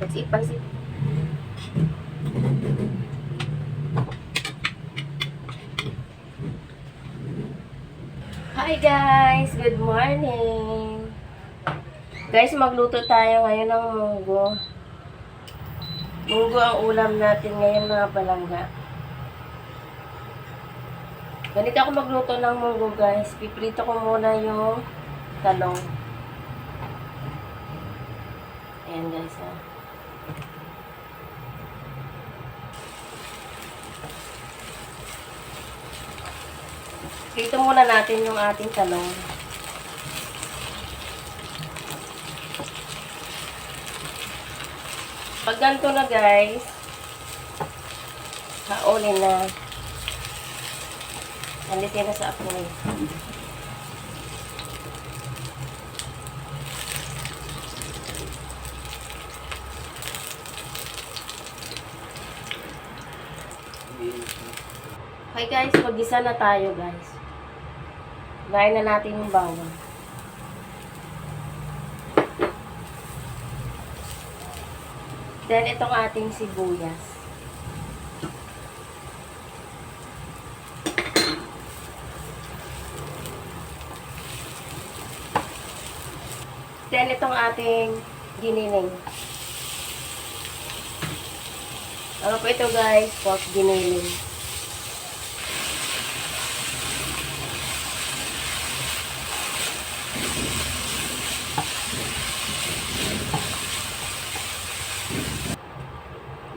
Hi guys! Good morning! Guys, magluto tayo ngayon ng munggo. Munggo ang ulam natin ngayon mga palangga. Ganito ako magluto ng munggo guys. Piprito ko muna yung talong. Ayan guys ah. Prito muna natin yung ating talong. Pag ganito na guys, haulin na. Nalitin na sa apoy. Okay guys, mag-isa na tayo guys. Gaya na natin yung bawang. Then itong ating sibuyas. Then itong ating giniling. Ano po ito guys? Pork giniling.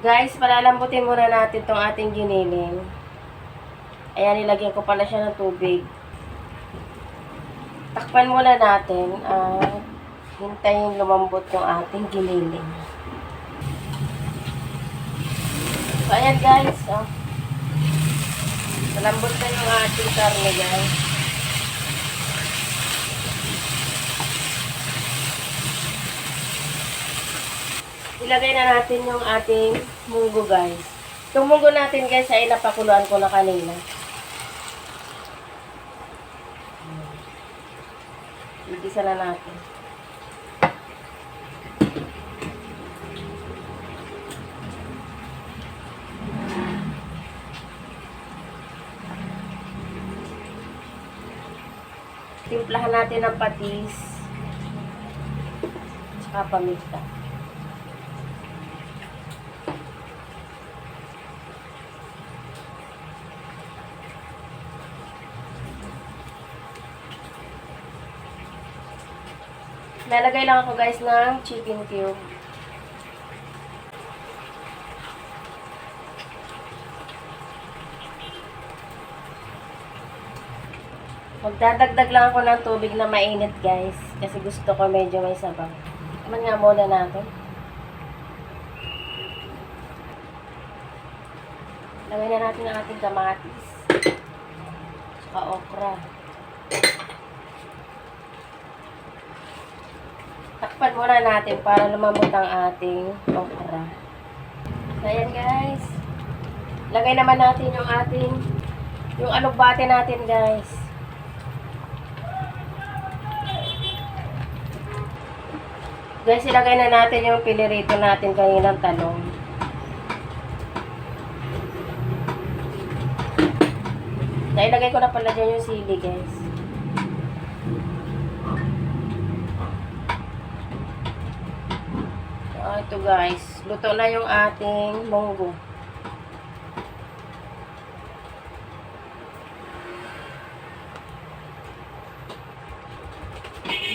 Guys, palalambutin muna natin tong ating giniling. Ayan, nilagyan ko pala siya ng tubig. Takpan muna natin at hintayin lumambot yung ating giniling. So, ayan guys. Oh. Malambot na yung ating karne guys. Ilagay na natin yung ating munggo guys. Yung munggo natin guys ay napakuluan ko na kanina. Igisa na natin. Timplahan natin ng patis. Tsaka paminta. Lalagay lang ako guys ng chicken cube. Magdadagdag lang ako ng tubig na mainit guys. Kasi gusto ko medyo may sabaw. Naman nga muna natin. Lagay na natin ang ating kamatis. Saka okra. Takpan muna natin para lumambot ang ating okra. So, ayan guys. Lagay naman natin yung ating yung alugbate natin guys. Guys, ilagay na natin yung pilirito natin kaninang talong. Nailagay ko na pala dyan yung sili guys. Ah, ito guys. Luto na yung ating munggo.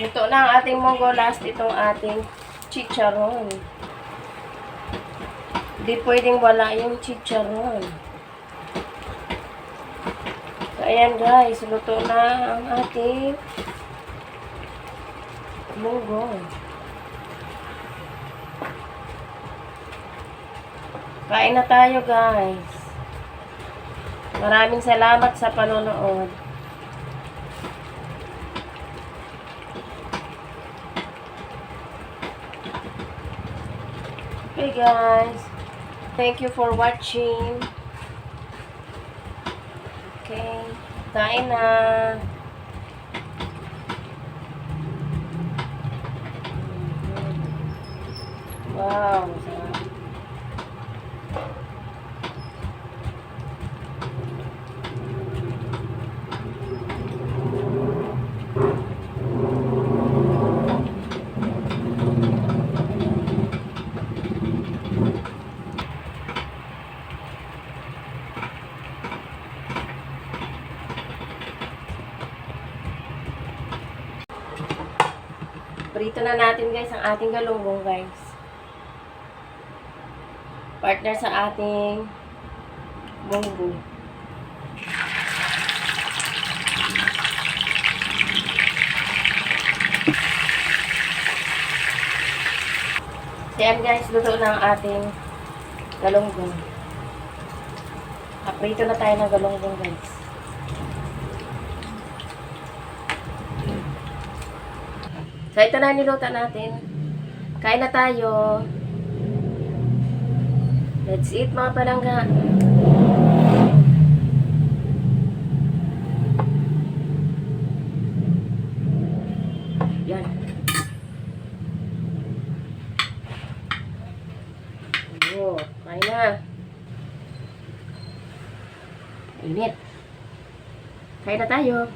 Luto na ang ating munggo. Last itong ating chicharon. Hindi pwedeng wala yung chicharon. So, ayan guys. Luto na ang ating munggo. Kain na tayo, guys. Maraming salamat sa panonood. Okay, guys. Thank you for watching. Okay. Kain na. Wow. Prito na natin guys ang ating galunggong guys. Partner sa ating munggo. So yan guys, luto na ang ating galunggong. Aprito na tayo ng galunggong guys. So ito na niluto natin. Kain na tayo. Let's eat mga palangga. Yan. Oo, kain na. Init. Kain na tayo.